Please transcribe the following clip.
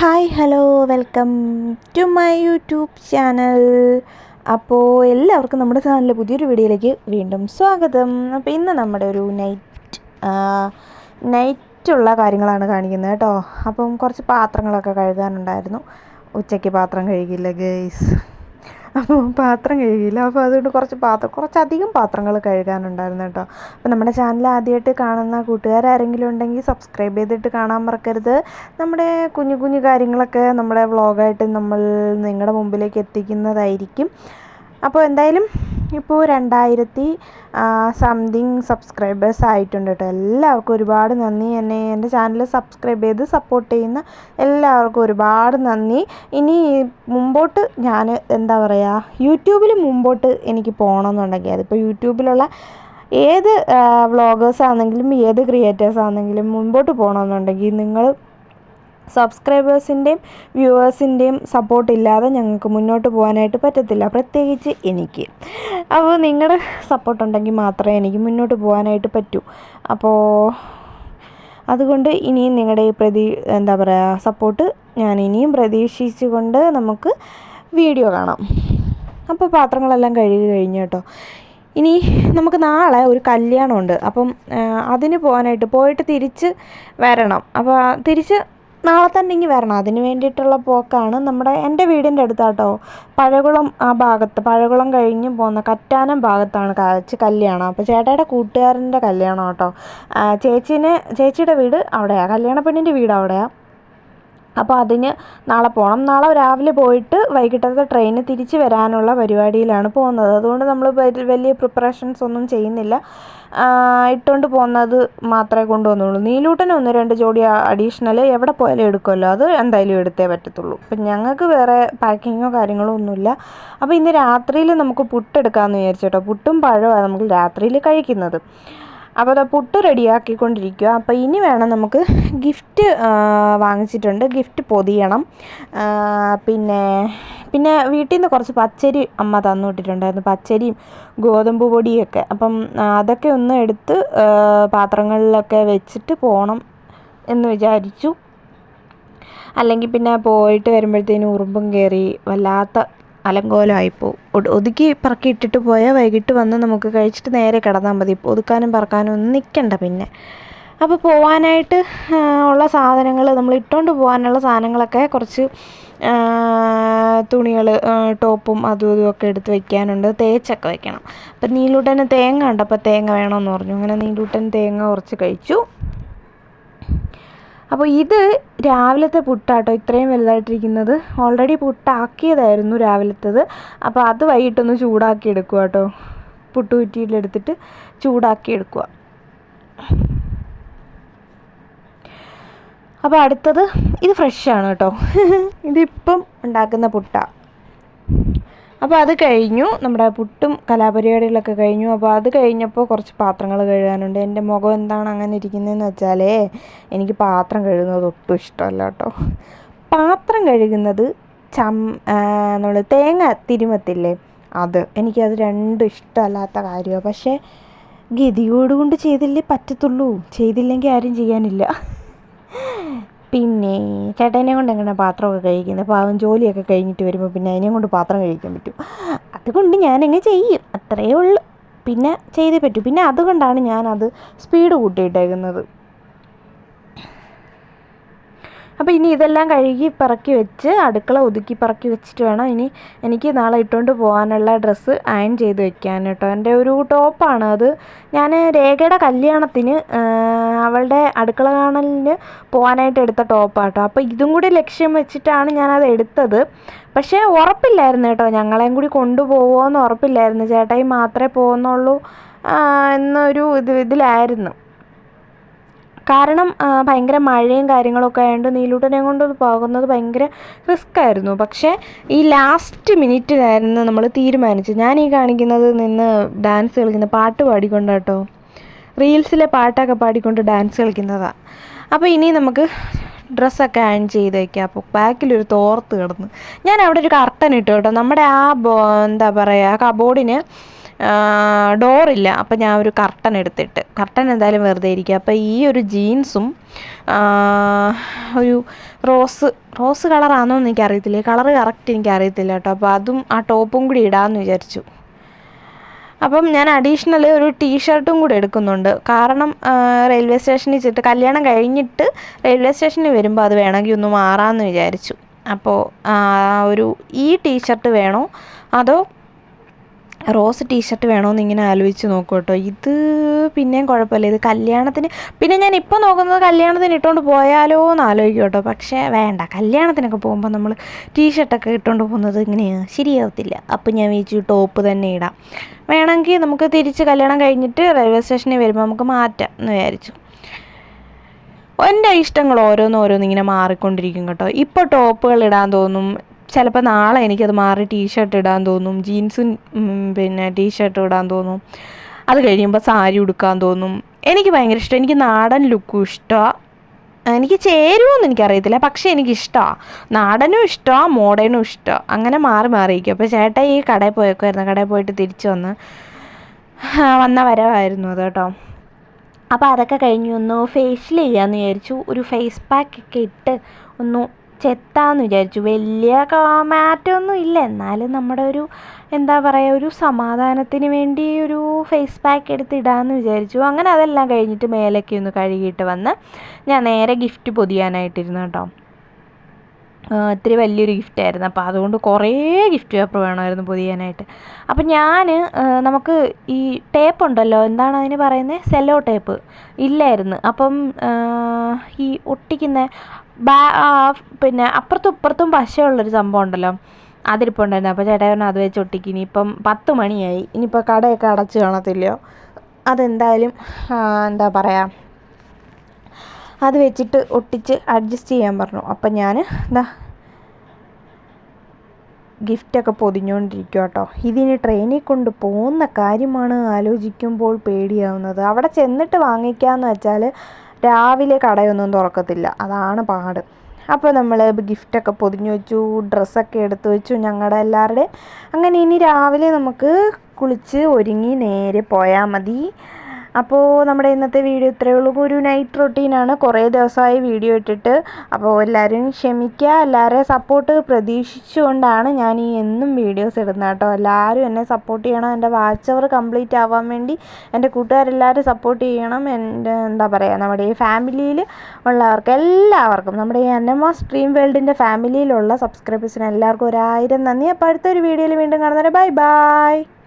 Hi hello welcome to my YouTube channel. അപ്പോൾ എല്ലാവർക്കും നമ്മുടെ ചാനലിലെ പുതിയൊരു വീഡിയോയിലേക്ക് വീണ്ടും സ്വാഗതം. അപ്പോൾ ഇന്ന് നമ്മുടെ ഒരു നൈറ്റ് നൈറ്റുള്ള കാര്യങ്ങളാണ് കാണിക്കുന്നത് കേട്ടോ. അപ്പം കുറച്ച് പാത്രങ്ങളൊക്കെ കഴുകാനുണ്ടായിരുന്നു. ഉച്ചയ്ക്ക് പാത്രം കഴുകില്ല ഗേയ്സ് അപ്പോൾ പാത്രം കഴുകിയില്ല. അപ്പോൾ അതുകൊണ്ട് കുറച്ച് പാത്രം കുറച്ചധികം പാത്രങ്ങൾ കഴുകാനുണ്ടായിരുന്നു കേട്ടോ. അപ്പോൾ നമ്മുടെ ചാനൽ ആദ്യമായിട്ട് കാണുന്ന കൂട്ടുകാരാരെങ്കിലും ഉണ്ടെങ്കിൽ സബ്സ്ക്രൈബ് ചെയ്തിട്ട് കാണാൻ മറക്കരുത്. നമ്മുടെ കുഞ്ഞു കുഞ്ഞു കാര്യങ്ങളൊക്കെ നമ്മുടെ വ്ളോഗായിട്ട് നമ്മൾ നിങ്ങളുടെ മുമ്പിലേക്ക് എത്തിക്കുന്നതായിരിക്കും. അപ്പോൾ എന്തായാലും ഇപ്പോൾ രണ്ടായിരത്തി സംതിങ് സബ്സ്ക്രൈബേഴ്സ് ആയിട്ടുണ്ട് കേട്ടോ എല്ലാവർക്കും ഒരുപാട് നന്ദി. എന്നെ എന്റെ ചാനൽ സബ്സ്ക്രൈബ് ചെയ്ത് സപ്പോർട്ട് ചെയ്യുന്ന എല്ലാവർക്കും ഒരുപാട് നന്ദി. ഇനി മുമ്പോട്ട് ഞാൻ എന്താ പറയുക യൂട്യൂബിൽ മുമ്പോട്ട് എനിക്ക് പോകണമെന്നുണ്ടെങ്കിൽ അതിപ്പോൾ യൂട്യൂബിലുള്ള ഏത് വ്ളോഗേഴ്സ് ആണെങ്കിലും ഏത് ക്രിയേറ്റേഴ്സ് ആണെങ്കിലും മുമ്പോട്ട് പോകണമെന്നുണ്ടെങ്കിൽ നിങ്ങൾ സബ്സ്ക്രൈബേഴ്സിന്റെയും വ്യൂവേഴ്സിന്റെയും സപ്പോർട്ട് ഇല്ലാതെ ഞങ്ങൾക്ക് മുന്നോട്ട് പോകാനായിട്ട് പറ്റത്തില്ല. പ്രത്യേകിച്ച് എനിക്ക്. അപ്പോൾ നിങ്ങളുടെ സപ്പോർട്ട് ഉണ്ടെങ്കിൽ മാത്രമേ എനിക്ക് മുന്നോട്ട് പോകാനായിട്ട് പറ്റൂ. അപ്പോൾ അതുകൊണ്ട് ഇനിയും നിങ്ങളുടെ ഈ പ്രതി എന്താ പറയുക സപ്പോർട്ട് ഞാൻ ഇനിയും പ്രതീക്ഷിച്ചുകൊണ്ട് നമുക്ക് വീഡിയോ കാണാം. അപ്പോൾ പാത്രങ്ങളെല്ലാം കഴുകി കഴിഞ്ഞു കേട്ടോ. ഇനി നമുക്ക് നാളെ ഒരു കല്യാണമുണ്ട്. അപ്പം അതിന് പോകാനായിട്ട് പോയിട്ട് തിരിച്ച് വരണം. അപ്പോൾ തിരിച്ച് നാളെ തന്നെ ഇങ്ങ് വരണം. അതിന് വേണ്ടിയിട്ടുള്ള പോക്കാണ് നമ്മുടെ എന്റെ വീടിന്റെ അടുത്താട്ടോ. പഴകുളം ആ ഭാഗത്ത് പഴകുളം കഴിഞ്ഞ് പോകുന്ന കറ്റാനം ഭാഗത്താണ് കാച്ച് കല്യാണം. അപ്പോൾ ചേട്ടായുടെ കൂട്ടുകാരന്റെ കല്യാണം കേട്ടോ ചേച്ചീനെ ചേച്ചിയുടെ വീട് അവിടെയാണ് കല്യാണ പെണ്ണിന്റെ വീട് അവിടെയാണ് അപ്പോൾ അതിന് നാളെ പോകണം നാളെ രാവിലെ പോയിട്ട് വൈകിട്ടത്തെ ട്രെയിന് തിരിച്ച് വരാനുള്ള പരിപാടിയിലാണ് പോകുന്നത്. അതുകൊണ്ട് നമ്മൾ വലിയ പ്രിപ്പറേഷൻസ് ഒന്നും ചെയ്യുന്നില്ല. ഇട്ടുകൊണ്ട് പോകുന്നത് മാത്രമേ കൊണ്ടുവന്നുള്ളൂ. നീലൂട്ടന് ഒന്ന് രണ്ട് ജോഡി അഡീഷണൽ എവിടെ പോയാലും എടുക്കുമല്ലോ. അത് എന്തായാലും എടുത്തേ പറ്റത്തുള്ളൂ. അപ്പം ഞങ്ങൾക്ക് വേറെ പാക്കിങ്ങോ കാര്യങ്ങളോ ഒന്നുമില്ല. അപ്പോൾ ഇന്ന് രാത്രിയിൽ നമുക്ക് പുട്ടെടുക്കാമെന്ന് വിചാരിച്ചോട്ടോ പുട്ടും പഴമാണ് നമുക്ക് രാത്രിയിൽ കഴിക്കുന്നത്. അപ്പോൾ അത് പുട്ട് റെഡിയാക്കിക്കൊണ്ടിരിക്കുക. അപ്പോൾ ഇനി വേണം നമുക്ക് ഗിഫ്റ്റ് വാങ്ങിച്ചിട്ടുണ്ട്. ഗിഫ്റ്റ് പൊതിയണം. പിന്നെ പിന്നെ വീട്ടിൽ നിന്ന് കുറച്ച് പച്ചരി അമ്മ തന്നു വിട്ടിട്ടുണ്ടായിരുന്നു. പച്ചരിയും ഗോതമ്പ് പൊടിയൊക്കെ. അപ്പം അതൊക്കെ ഒന്ന് എടുത്ത് പാത്രങ്ങളിലൊക്കെ വെച്ചിട്ട് പോകണം എന്ന് വിചാരിച്ചു. അല്ലെങ്കിൽ പിന്നെ പോയിട്ട് വരുമ്പോഴത്തേനും ഉറുമ്പും കയറി വല്ലാത്ത അലങ്കോലമായിപ്പോവും ഒതുക്കി പറക്കി ഇട്ടിട്ട് പോയാൽ വൈകിട്ട് വന്ന് നമുക്ക് കഴിച്ചിട്ട് നേരെ കിടന്നാൽ മതി. ഒതുക്കാനും പറക്കാനും ഒന്നും നിൽക്കണ്ട പിന്നെ. അപ്പോൾ പോവാനായിട്ട് ഉള്ള സാധനങ്ങൾ നമ്മൾ ഇട്ടുകൊണ്ട് പോകാനുള്ള സാധനങ്ങളൊക്കെ കുറച്ച് തുണികൾ ടോപ്പും അതും ഇതും ഒക്കെ എടുത്ത് വെക്കാനുണ്ട്. തേച്ചൊക്കെ വെക്കണം. അപ്പം നീലൂട്ടന് തേങ്ങ ഉണ്ട് അപ്പോൾ തേങ്ങ വേണമെന്ന് പറഞ്ഞു. അങ്ങനെ നീലൂട്ടൻ തേങ്ങ കുറച്ച് കഴിച്ചു. അപ്പോൾ ഇത് രാവിലത്തെ പുട്ടാട്ടോ ഇത്രയും വലുതായിട്ടിരിക്കുന്നത്. ഓൾറെഡി പുട്ടാക്കിയതായിരുന്നു രാവിലത്തേത്. അപ്പോൾ അത് വൈകിട്ടൊന്ന് ചൂടാക്കി എടുക്കുക കേട്ടോ പുട്ടുകുറ്റിയിലെടുത്തിട്ട് ചൂടാക്കി എടുക്കുക അപ്പോൾ അടുത്തത് ഇത് ഫ്രഷാണ് കേട്ടോ. ഇതിപ്പം ഉണ്ടാക്കുന്ന പുട്ടാണ് അപ്പോൾ അത് കഴിഞ്ഞു. നമ്മുടെ പുട്ടും കലാപരിപാടികളൊക്കെ കഴിഞ്ഞു. അപ്പോൾ അത് കഴിഞ്ഞപ്പോൾ കുറച്ച് പാത്രങ്ങൾ കഴുകാനുണ്ട്. എന്റെ മുഖം എന്താണ് അങ്ങനെ ഇരിക്കുന്നതെന്ന് വെച്ചാലേ എനിക്ക് പാത്രം കഴുകുന്നത് ഒട്ടും ഇഷ്ടമല്ല കേട്ടോ. പാത്രം കഴുകുന്നത് ചം നമ്മൾ തേങ്ങ തിരുമത്തില്ലേ അത് എനിക്കത് രണ്ടും ഇഷ്ടമല്ലാത്ത കാര്യമാണ് പക്ഷേ ഗതിയോടുകൊണ്ട് ചെയ്തില്ലേ പറ്റത്തുള്ളൂ. ചെയ്തില്ലെങ്കിൽ ആരും ചെയ്യാനില്ല. പിന്നെ ചേട്ടനെ കൊണ്ട് എങ്ങനെ പാത്രമൊക്കെ കഴിക്കുന്നത്? പാവം ജോലിയൊക്കെ കഴിഞ്ഞിട്ട് വരുമ്പോൾ പിന്നെ അതിനെ കൊണ്ട് പാത്രം കഴിക്കാൻ പറ്റും. അതുകൊണ്ട് ഞാനങ്ങ് ചെയ്യും. അത്രയേ ഉള്ളൂ. പിന്നെ ചെയ്തേ പറ്റൂ. പിന്നെ അതുകൊണ്ടാണ് ഞാനത് സ്പീഡ് കൂട്ടിയിട്ടേക്കുന്നത്. അപ്പോൾ ഇനി ഇതെല്ലാം കഴുകി പറക്കി വെച്ച് അടുക്കള ഒതുക്കി പറക്കി വെച്ചിട്ട് വേണം ഇനി എനിക്ക് നാളെ ഇട്ടുകൊണ്ട് പോകാനുള്ള ഡ്രസ്സ് അയൺ ചെയ്ത് വെക്കാൻ കേട്ടോ. എന്റെ ഒരു ടോപ്പാണ് അത്. ഞാൻ രേഖയുടെ കല്യാണത്തിന് അവളുടെ അടുക്കള കാണലിന് പോകാനായിട്ട് എടുത്ത ടോപ്പാട്ടോ അപ്പോൾ ഇതും കൂടി ലക്ഷ്യം വെച്ചിട്ടാണ് ഞാനത് എടുത്തത്. പക്ഷേ ഉറപ്പില്ലായിരുന്നു കേട്ടോ. ഞങ്ങളെയും കൂടി കൊണ്ടുപോകുമോ എന്ന് ഉറപ്പില്ലായിരുന്നു. ചേട്ടായി മാത്രമേ പോകുന്നുള്ളൂ എന്നൊരു ഇത് ഇതിലായിരുന്നു. കാരണം ഭയങ്കര മഴയും കാര്യങ്ങളൊക്കെ ആയതുകൊണ്ട് നീലൂട്ടനെ കൊണ്ട് പോകുന്നത് ഭയങ്കര റിസ്ക് ആയിരുന്നു. പക്ഷേ ഈ ലാസ്റ്റ് മിനിറ്റിലായിരുന്നു നമ്മൾ തീരുമാനിച്ചത്. ഞാൻ ഈ കാണിക്കുന്നത് നിന്ന് ഡാൻസ് കളിക്കുന്ന പാട്ട് പാടിക്കൊണ്ട് കേട്ടോ റീൽസിലെ പാട്ടൊക്കെ പാടിക്കൊണ്ട് ഡാൻസ് കളിക്കുന്നതാണ് അപ്പോൾ ഇനി നമുക്ക് ഡ്രസ്സൊക്കെ ആൻ ചെയ്ത് വയ്ക്കാം അപ്പോൾ ബാക്കിലൊരു തോർത്ത് കിടന്ന്. ഞാൻ അവിടെ ഒരു കർട്ടൻ ഇട്ടു കേട്ടോ. നമ്മുടെ ആ എന്താ പറയുക കബോർഡിന് ഡോറില്ല. അപ്പോൾ ഞാൻ ഒരു കർട്ടൻ എടുത്തിട്ട്. കർട്ടൻ എന്തായാലും വെറുതെ ഇരിക്കുക അപ്പോൾ ഈ ഒരു ജീൻസും ഒരു റോസ് റോസ് കളറാണോ എന്ന് എനിക്കറിയത്തില്ല കളറ് കറക്റ്റ് എനിക്കറിയത്തില്ല കേട്ടോ. അപ്പോൾ അതും ആ ടോപ്പും കൂടി ഇടാമെന്ന് വിചാരിച്ചു. അപ്പം ഞാൻ അഡീഷണൽ ഒരു ടീഷർട്ടും കൂടെ എടുക്കുന്നുണ്ട്. കാരണം റെയിൽവേ സ്റ്റേഷനിൽ ചെന്നിട്ട് കല്യാണം കഴിഞ്ഞിട്ട് റെയിൽവേ സ്റ്റേഷനിൽ വരുമ്പോൾ അത് വേണമെങ്കിൽ ഒന്ന് മാറാമെന്ന് വിചാരിച്ചു. അപ്പോൾ ഒരു ഈ ടീഷർട്ട് വേണോ? അതോ റോസ് ടീഷർട്ട് വേണമെന്ന് ഇങ്ങനെ ആലോചിച്ച് നോക്കൂ കേട്ടോ ഇത് പിന്നെയും കുഴപ്പമില്ല. ഇത് കല്യാണത്തിന് പിന്നെ ഞാൻ ഇപ്പോൾ നോക്കുന്നത് കല്യാണത്തിന് ഇട്ടുകൊണ്ട് പോയാലോ എന്ന് ആലോചിക്കും കേട്ടോ പക്ഷേ വേണ്ട കല്യാണത്തിനൊക്കെ പോകുമ്പോൾ നമ്മൾ ടീഷർട്ടൊക്കെ ഇട്ടുകൊണ്ട് പോകുന്നത് ഇങ്ങനെയാണ് ശരിയാവത്തില്ല. അപ്പം ഞാൻ വിചാരിച്ചു ടോപ്പ് തന്നെ ഇടാം. വേണമെങ്കിൽ നമുക്ക് തിരിച്ച് കല്യാണം കഴിഞ്ഞിട്ട് റെയിൽവേ സ്റ്റേഷനിൽ വരുമ്പോൾ നമുക്ക് മാറ്റാം എന്ന് വിചാരിച്ചു. എന്റെ ഇഷ്ടങ്ങൾ ഓരോന്ന് ഓരോന്ന് ഇങ്ങനെ മാറിക്കൊണ്ടിരിക്കും കേട്ടോ. ഇപ്പോൾ ടോപ്പുകൾ ഇടാൻ തോന്നും ചിലപ്പോൾ നാളെ എനിക്കത് മാറി ടീഷർട്ട് ഇടാൻ തോന്നും. ജീൻസും പിന്നെ ടീഷർട്ടും ഇടാൻ തോന്നും. അത് കഴിയുമ്പോൾ സാരി ഉടുക്കാൻ തോന്നും. എനിക്ക് ഭയങ്കര ഇഷ്ടം. എനിക്ക് നാടൻ ലുക്കും ഇഷ്ടമാണ് എനിക്ക് ചേരുമോയെന്ന് എനിക്കറിയത്തില്ല. പക്ഷേ എനിക്കിഷ്ടമാണ് നാടനും ഇഷ്ടമാണ് മോഡേണും ഇഷ്ടമാണ് അങ്ങനെ മാറി മാറിയിരിക്കും. അപ്പോൾ ചേട്ടാ ഈ കടയിൽ പോയേക്കുമായിരുന്നു കടയിൽ പോയിട്ട് തിരിച്ചു വന്ന് വന്ന വരവായിരുന്നു അത് കേട്ടോ. അപ്പോൾ അതൊക്കെ കഴിഞ്ഞ് ഒന്ന് ഫേഷ്യൽ ചെയ്യാമെന്ന് വിചാരിച്ചു. ഒരു ഫേസ് പാക്ക് ഒക്കെ ഇട്ട് ഒന്ന് ചെത്താമെന്ന് വിചാരിച്ചു. വലിയ മാറ്റമൊന്നും ഇല്ല. എന്നാലും നമ്മുടെ ഒരു എന്താ പറയുക ഒരു സമാധാനത്തിന് വേണ്ടി ഒരു ഫേസ് പാക്ക് എടുത്ത് ഇടാമെന്ന് വിചാരിച്ചു. അങ്ങനെ അതെല്ലാം കഴിഞ്ഞിട്ട് മേലൊക്കെ ഒന്ന് കഴുകിയിട്ട് വന്ന് ഞാൻ നേരെ ഗിഫ്റ്റ് പൊതിയാനായിട്ടിരുന്നു കേട്ടോ. ഇത്തിരി വലിയൊരു ഗിഫ്റ്റായിരുന്നു അപ്പോൾ അതുകൊണ്ട് കുറേ ഗിഫ്റ്റ് പേപ്പർ വേണമായിരുന്നു പൊതിയാനായിട്ട്. അപ്പം ഞാൻ നമുക്ക് ഈ ടേപ്പ് ഉണ്ടല്ലോ എന്താണ് അതിന് പറയുന്നത് സെല്ലോ ടേപ്പ് ഇല്ലായിരുന്നു. അപ്പം ഈ ഒട്ടിക്കുന്ന ബാ പിന്നെ അപ്പുറത്തും ഇപ്പുറത്തും പശയുള്ളൊരു സംഭവം ഉണ്ടല്ലോ. അതിരിപ്പുണ്ടായിരുന്നു. അപ്പോൾ ചേട്ടാ പറഞ്ഞു അത് വെച്ച് ഒട്ടിക്ക്. ഇനിയിപ്പം പത്ത് മണിയായി. ഇനിയിപ്പോൾ കടയൊക്കെ അടച്ച് കാണത്തില്ലയോ? അതെന്തായാലും എന്താ പറയുക അത് വെച്ചിട്ട് ഒട്ടിച്ച് അഡ്ജസ്റ്റ് ചെയ്യാൻ പറഞ്ഞു. അപ്പം ഞാൻ എന്താ ഗിഫ്റ്റൊക്കെ പൊതിഞ്ഞുകൊണ്ടിരിക്കുക കേട്ടോ ഇതിന് ട്രെയിനിൽ കൊണ്ട് പോകുന്ന കാര്യമാണ് ആലോചിക്കുമ്പോൾ പേടിയാവുന്നത്. അവിടെ ചെന്നിട്ട് വാങ്ങിക്കാമെന്ന് വെച്ചാൽ രാവിലെ കടയൊന്നും തുറക്കത്തില്ല. അതാണ് പാട്. അപ്പോൾ നമ്മൾ ഗിഫ്റ്റൊക്കെ പൊതിഞ്ഞു വെച്ചു ഡ്രസ്സൊക്കെ എടുത്തു വെച്ചു ഞങ്ങളുടെ എല്ലാവരുടെയും. അങ്ങനെ ഇനി രാവിലെ നമുക്ക് കുളിച്ച് ഒരുങ്ങി നേരെ പോയാൽ മതി. അപ്പോൾ നമ്മുടെ ഇന്നത്തെ വീഡിയോ ഇത്രയേ ഉള്ളൂ. ഒരു നൈറ്റ് റൊട്ടീനാണ് കുറേ ദിവസമായി വീഡിയോ ഇട്ടിട്ട്. അപ്പോൾ എല്ലാവരും ക്ഷമിക്കുക എല്ലാവരെയും സപ്പോർട്ട് പ്രതീക്ഷിച്ചുകൊണ്ടാണ് ഞാൻ ഈ എന്നും വീഡിയോസ് ഇടുന്നത് കേട്ടോ. എല്ലാവരും എന്നെ സപ്പോർട്ട് ചെയ്യണം. എന്റെ വാച്ച് അവർ കംപ്ലീറ്റ് ആവാൻ വേണ്ടി എന്റെ കൂട്ടുകാരെല്ലാവരും സപ്പോർട്ട് ചെയ്യണം. എന്റെ എന്താ പറയുക നമ്മുടെ ഈ ഫാമിലിയിൽ ഉള്ളവർക്ക് എല്ലാവർക്കും നമ്മുടെ ഈ അന്നമ്മ സ്ട്രീം വേൾഡിന്റെ ഫാമിലിയിലുള്ള സബ്സ്ക്രൈബേഴ്സിന് എല്ലാവർക്കും ഒരായിരം നന്ദി. അപ്പോൾ അടുത്തൊരു വീഡിയോയിൽ വീണ്ടും കാണുന്നവരെ ബൈ ബൈ